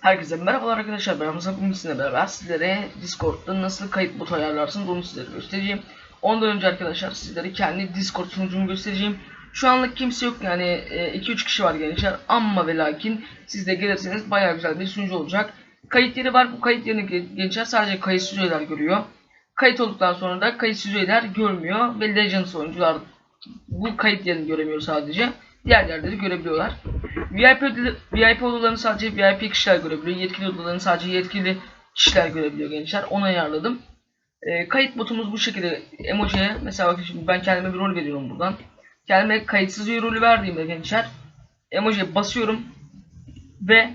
Herkese merhabalar arkadaşlar ben Musa bugün sizinle beraber sizlere Discord'da nasıl kayıt botu ayarlarsınız onu sizlere göstereceğim. Ondan önce arkadaşlar sizlere kendi Discord sunucumu göstereceğim. Şu anlık kimse yok yani 2-3 kişi var gençler ama ve lakin siz de gelirseniz baya güzel bir sunucu olacak. Kayıt yeri var bu kayıt yerini gençler sadece kayıtsız üyeler görüyor. Kayıt olduktan sonra da kayıtsız üyeler görmüyor ve Legends oyuncular bu kayıt yerini göremiyor sadece. Diğer yerleri görebiliyorlar. VIP, VIP odalarını sadece VIP kişiler görebiliyor. Yetkili odalarını sadece yetkili kişiler görebiliyor gençler. Onu ayarladım. Ee, kayıt botumuz bu şekilde. Emoji'ye mesela bakın şimdi ben kendime bir rol veriyorum buradan. Kendime kayıtsız üye rolü verdiğimde gençler emojiye basıyorum ve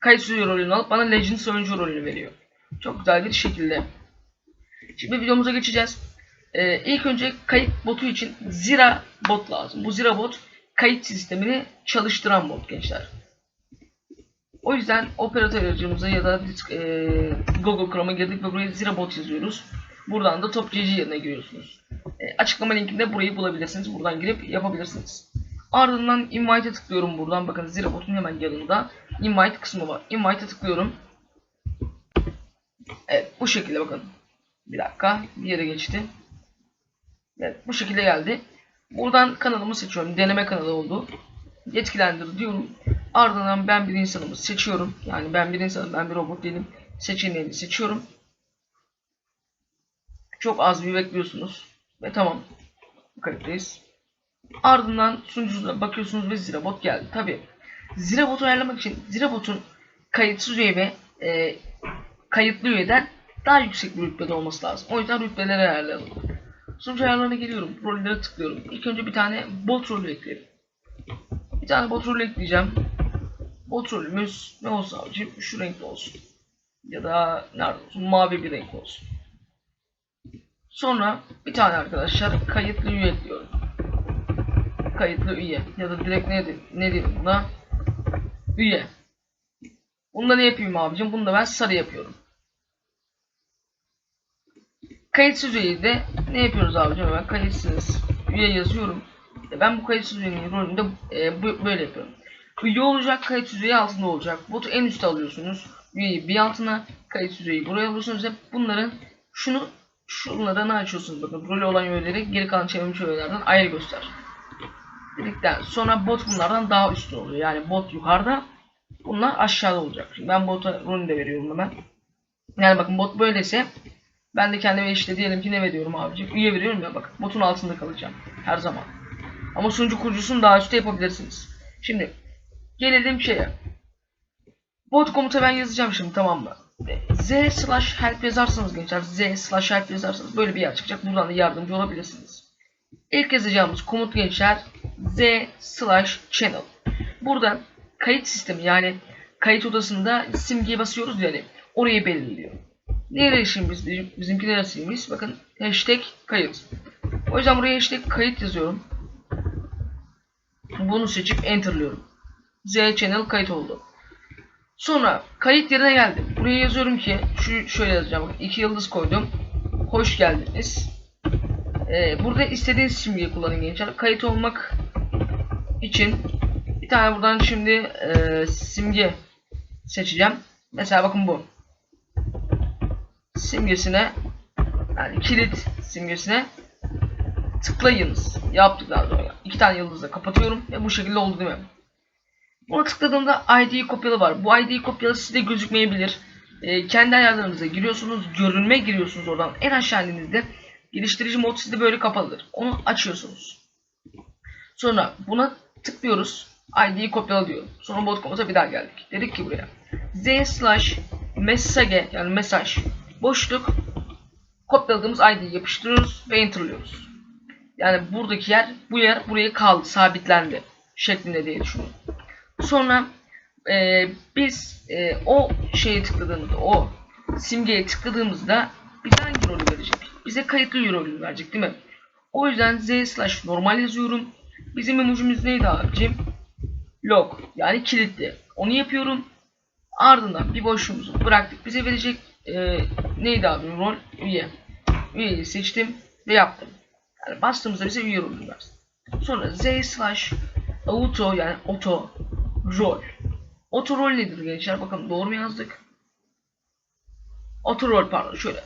kayıtsız üye rolünü alıp bana Legends oyuncu rolünü veriyor. Çok güzel bir şekilde. Şimdi videomuza geçeceğiz. Ee, ilk önce kayıt botu için Zira bot lazım. Bu Zira bot kayıt sistemini çalıştıran bot gençler. O yüzden operatör aracımıza ya da e, Google Chrome'a girdik ve buraya Zira bot yazıyoruz. Buradan da Top GG yerine giriyorsunuz. E, açıklama linkinde burayı bulabilirsiniz. Buradan girip yapabilirsiniz. Ardından Invite'e tıklıyorum buradan. Bakın Zira botun hemen yanında Invite kısmı var. Invite'e tıklıyorum. Evet bu şekilde bakın. Bir dakika bir yere geçti. Evet bu şekilde geldi. Buradan kanalımı seçiyorum. Deneme kanalı oldu. Yetkilendir diyorum. Ardından ben bir insanımı seçiyorum. Yani ben bir insanım, ben bir robot değilim. Seçeneğini seçiyorum. Çok az bir bekliyorsunuz. Ve tamam. Kayıttayız. Ardından sunucunuza bakıyorsunuz ve Zirabot geldi. Tabi Zirabot'u ayarlamak için Zirabot'un kayıtsız üye ve e, kayıtlı üyeden daha yüksek bir rütbede olması lazım. O yüzden rütbeleri ayarlayalım. Sunucu ayarlarına geliyorum. Rollere tıklıyorum. İlk önce bir tane bot rolü ekleyelim. Bir tane bot rolü ekleyeceğim. Bot rolümüz ne olsun abicim? Şu renkli olsun. Ya da nerede olsun? Mavi bir renk olsun. Sonra bir tane arkadaşlar kayıtlı üye ekliyorum. Kayıtlı üye. Ya da direkt ne, ne diyeyim buna? Üye. Bunda ne yapayım abicim? Bunu da ben sarı yapıyorum. Kayıtsız üyeyi de ne yapıyoruz abicim? Ben kayıtsız üye yazıyorum. Ben bu kayıtsız üyenin rolünde e, böyle yapıyorum. Üye olacak, kayıtsız üye altında olacak. Botu en üstte alıyorsunuz. Üyeyi bir altına, kayıtsız üyeyi buraya alıyorsunuz. Hep bunların şunu şunlara ne açıyorsunuz bakın. Rolü olan üyeleri geri kalan çevrimiçi üyelerden ayrı göster. Dedikten sonra bot bunlardan daha üstte oluyor. Yani bot yukarıda, bunlar aşağıda olacak. Şimdi ben bota rolünü de veriyorum hemen. Yani bakın bot böylese ben de kendime işte diyelim ki ne veriyorum abicim? Üye veriyorum ya bak botun altında kalacağım her zaman. Ama sunucu kurucusunu daha üstte yapabilirsiniz. Şimdi gelelim şeye. Bot komuta ben yazacağım şimdi tamam mı? Z slash help yazarsanız gençler Z slash help yazarsanız böyle bir yer çıkacak. Buradan da yardımcı olabilirsiniz. İlk yazacağımız komut gençler Z slash channel. Buradan kayıt sistemi yani kayıt odasında simgeye basıyoruz yani orayı belirliyor. Neresi biz, bizimki neresiymiş? Bakın hashtag kayıt. O yüzden buraya hashtag kayıt yazıyorum. Bunu seçip enterlıyorum. Z channel kayıt oldu. Sonra kayıt yerine geldim. Buraya yazıyorum ki şu şöyle yazacağım. Bakın iki yıldız koydum. Hoş geldiniz. Ee, burada istediğiniz simgeyi kullanın gençler. Kayıt olmak için bir tane buradan şimdi e, simge seçeceğim. Mesela bakın bu simgesine yani kilit simgesine tıklayınız. Yaptıktan sonra iki tane yıldızla kapatıyorum ve bu şekilde oldu değil mi? Buna tıkladığımda ID kopyalı var. Bu ID kopyalı size gözükmeyebilir. Ee, kendi ayarlarınıza giriyorsunuz. Görünme giriyorsunuz oradan. En aşağı indiğinizde geliştirici mod sizde böyle kapalıdır. Onu açıyorsunuz. Sonra buna tıklıyoruz. ID'yi kopyala diyor. Sonra bot komuta bir daha geldik. Dedik ki buraya. Z slash message yani mesaj boşluk kopyaladığımız ID'yi yapıştırıyoruz ve enterlıyoruz. Yani buradaki yer bu yer buraya kaldı sabitlendi şeklinde diye düşünüyorum. Sonra e, biz e, o şeye tıkladığımızda o simgeye tıkladığımızda bize hangi rolü verecek? Bize kayıtlı rolünü verecek değil mi? O yüzden z slash normal yazıyorum. Bizim emojimiz neydi abicim? Log yani kilitli. Onu yapıyorum. Ardından bir boşluğumuzu bıraktık. Bize verecek e, neydi abi rol? Üye. Üyeyi seçtim ve yaptım. Yani bastığımızda bize üye rolünü versin. Sonra z slash auto yani auto rol. Otorol nedir gençler? Bakalım doğru mu yazdık? Otorol pardon şöyle.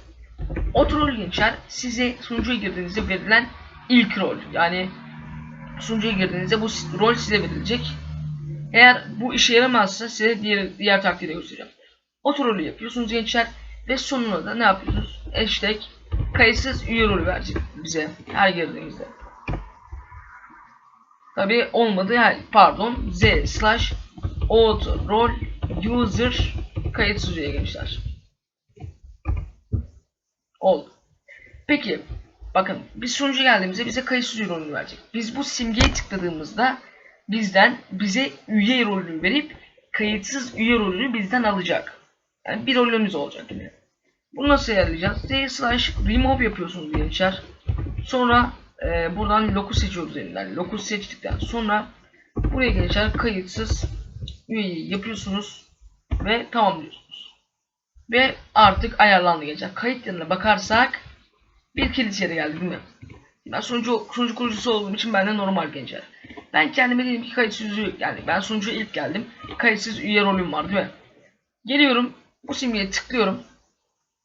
Otorol gençler size sunucuya girdiğinizde verilen ilk rol. Yani sunucuya girdiğinizde bu rol size verilecek. Eğer bu işe yaramazsa size diğer, diğer taktiği göstereceğim. Otorolü yapıyorsunuz gençler ve sonuna da ne yapıyorsunuz? Hashtag kayıtsız üye rolü verecek bize her girdiğimizde. Tabi olmadı yani pardon z slash auto rol user kayıtsız üye gençler. Oldu. Peki bakın biz sunucu geldiğimizde bize kayıtsız üye rolünü verecek. Biz bu simgeye tıkladığımızda bizden bize üye rolünü verip kayıtsız üye rolünü bizden alacak. Yani bir rolümüz olacak yine. Bunu nasıl ayarlayacağız? Z slash remove yapıyorsunuz gençler. Sonra e, buradan locus seçiyoruz elinden. Locus seçtikten sonra buraya gençler kayıtsız üyeyi yapıyorsunuz ve tamamlıyorsunuz. Ve artık ayarlandı gençler. Kayıt yerine bakarsak bir kilit yeri geldi değil mi? Ben sunucu, sunucu kurucusu olduğum için benden normal gençler. Ben kendime dedim ki kayıtsız üye, yani ben sunucuya ilk geldim. Kayıtsız üye rolüm var değil mi? Geliyorum bu simgeye tıklıyorum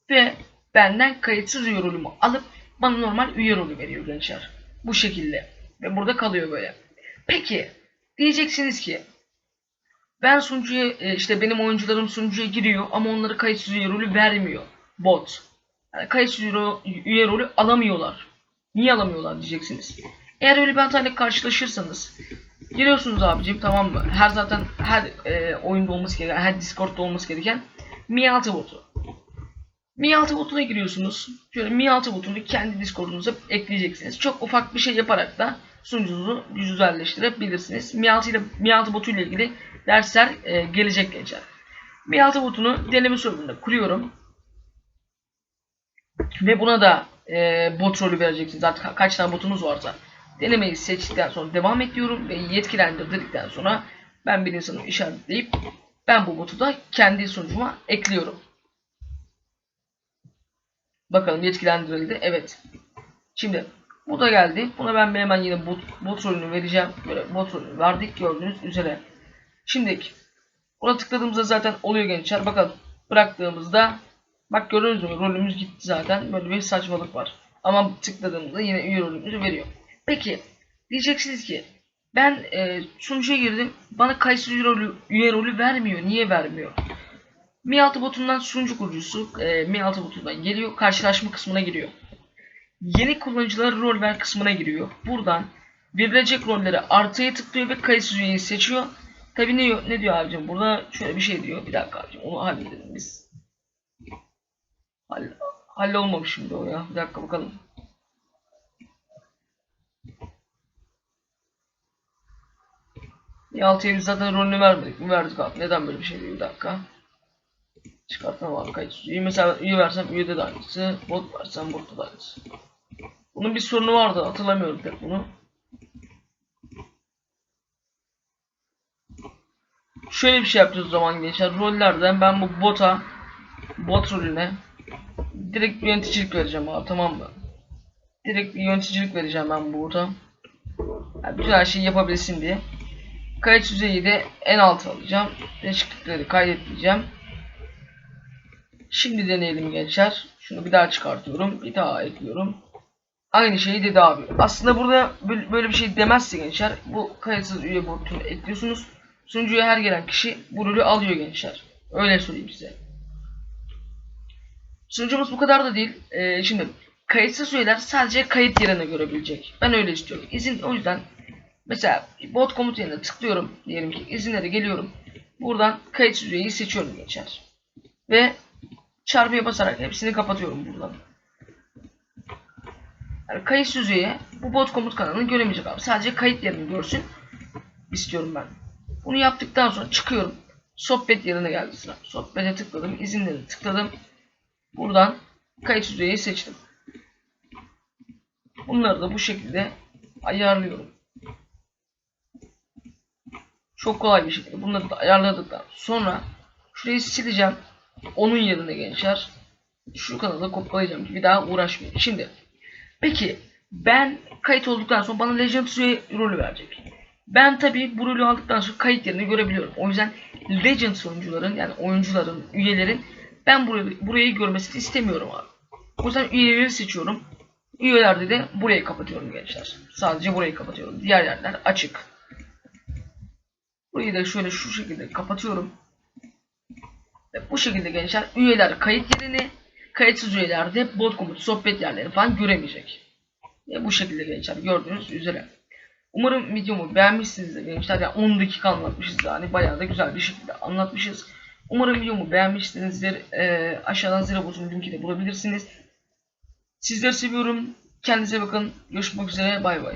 ve benden kayıtsız üye rolümü alıp bana normal üye rolü veriyor gençler. Bu şekilde. Ve burada kalıyor böyle. Peki diyeceksiniz ki ben sunucuya e, işte benim oyuncularım sunucuya giriyor ama onları kayıtsız üye rolü vermiyor. Bot. Yani kayıtsız üye ro- üye rolü alamıyorlar. Niye alamıyorlar diyeceksiniz. Eğer öyle bir hatayla karşılaşırsanız giriyorsunuz abicim tamam mı? Her zaten her e, oyunda olması gereken, her Discord'da olması gereken Mi 6 botu. Mi 6 botuna giriyorsunuz. Şöyle Mi 6 botunu kendi Discord'unuza ekleyeceksiniz. Çok ufak bir şey yaparak da sunucunuzu güzelleştirebilirsiniz. Mi 6 ile Mi 6 botu ile ilgili dersler e, gelecek gençler. Mi 6 botunu deneme serverında kuruyorum. Ve buna da e, bot rolü vereceksiniz. Artık ka- kaç tane botunuz varsa. Denemeyi seçtikten sonra devam ediyorum ve yetkilendir dedikten sonra ben bir insanı işaretleyip ben bu botu da kendi sunucuma ekliyorum. Bakalım yetkilendirildi. Evet. Şimdi bu da geldi. Buna ben hemen yine bot, bot rolünü vereceğim. Böyle bot rolünü verdik gördüğünüz üzere. Şimdi buna tıkladığımızda zaten oluyor gençler. Bakalım bıraktığımızda bak gördünüz mü rolümüz gitti zaten. Böyle bir saçmalık var. Ama tıkladığımızda yine üye rolümüzü veriyor. Peki diyeceksiniz ki ben e, sunucuya girdim. Bana kayıtsız rolü, üye rolü vermiyor. Niye vermiyor? Mi 6 botundan sunucu kurucusu e, Mi 6 botundan geliyor. Karşılaşma kısmına giriyor. Yeni kullanıcılara rol ver kısmına giriyor. Buradan verilecek rolleri artıya tıklıyor ve kayıtsız üyeyi seçiyor. Tabi ne, ne diyor abicim? Burada şöyle bir şey diyor. Bir dakika abicim onu halledelim biz. Hall, hallolmamış şimdi o ya. Bir dakika bakalım. 6'ya biz zaten rolünü vermedik mi? Verdik abi. Neden böyle bir şey diyor? Bir dakika. Çıkartma var kayıtsız üye. Mesela üye versem üyede de aynısı. Bot versem botta da aynısı. Bunun bir sorunu vardı hatırlamıyorum pek bunu. Şöyle bir şey yapacağız o zaman gençler. Rollerden ben bu bota bot rolüne direkt bir yöneticilik vereceğim abi tamam mı? Direkt bir yöneticilik vereceğim ben bu bota. Yani bütün her şeyi yapabilsin diye. Kayıt düzeyi de en alta alacağım. Değişiklikleri kaydetleyeceğim. Şimdi deneyelim gençler. Şunu bir daha çıkartıyorum. Bir daha ekliyorum. Aynı şeyi dedi abi. Aslında burada böyle bir şey demezse gençler bu kayıtsız üye botunu ekliyorsunuz. Sunucuya her gelen kişi bu rolü alıyor gençler. Öyle söyleyeyim size. Sunucumuz bu kadar da değil. Ee, şimdi kayıtsız üyeler sadece kayıt yerine görebilecek. Ben öyle istiyorum. İzin o yüzden mesela bot komut yerine tıklıyorum. Diyelim ki izinlere geliyorum. Buradan kayıtsız üyeyi seçiyorum gençler. Ve çarpıya basarak hepsini kapatıyorum buradan. Yani kayıt üyeye bu bot komut kanalını göremeyecek abi. Sadece kayıt yerini görsün istiyorum ben. Bunu yaptıktan sonra çıkıyorum. Sohbet yerine geldi sıra. Sohbete tıkladım. izinleri tıkladım. Buradan kayıt üyeyi seçtim. Bunları da bu şekilde ayarlıyorum. Çok kolay bir şekilde bunları da ayarladıktan sonra şurayı sileceğim. Onun yerine gençler şu kanalı kopyalayacağım ki bir daha uğraşmayayım. Şimdi peki ben kayıt olduktan sonra bana Legend üye rolü verecek. Ben tabi bu rolü aldıktan sonra kayıt yerini görebiliyorum. O yüzden Legends oyuncuların yani oyuncuların, üyelerin ben burayı, burayı görmesini istemiyorum abi. O yüzden üyeleri seçiyorum. Üyelerde de burayı kapatıyorum gençler. Sadece burayı kapatıyorum. Diğer yerler açık. Burayı da şöyle şu şekilde kapatıyorum. Ve bu şekilde gençler üyeler kayıt yerini, kayıtsız üyeler de bot komut sohbet yerleri falan göremeyecek. Ve bu şekilde gençler gördüğünüz üzere. Umarım videomu beğenmişsinizdir gençler. Yani 10 dakika anlatmışız yani bayağı da güzel bir şekilde anlatmışız. Umarım videomu beğenmişsinizdir. Ee, aşağıdan zira bozun linki de bulabilirsiniz. Sizleri seviyorum. Kendinize bakın. Görüşmek üzere. Bay bay.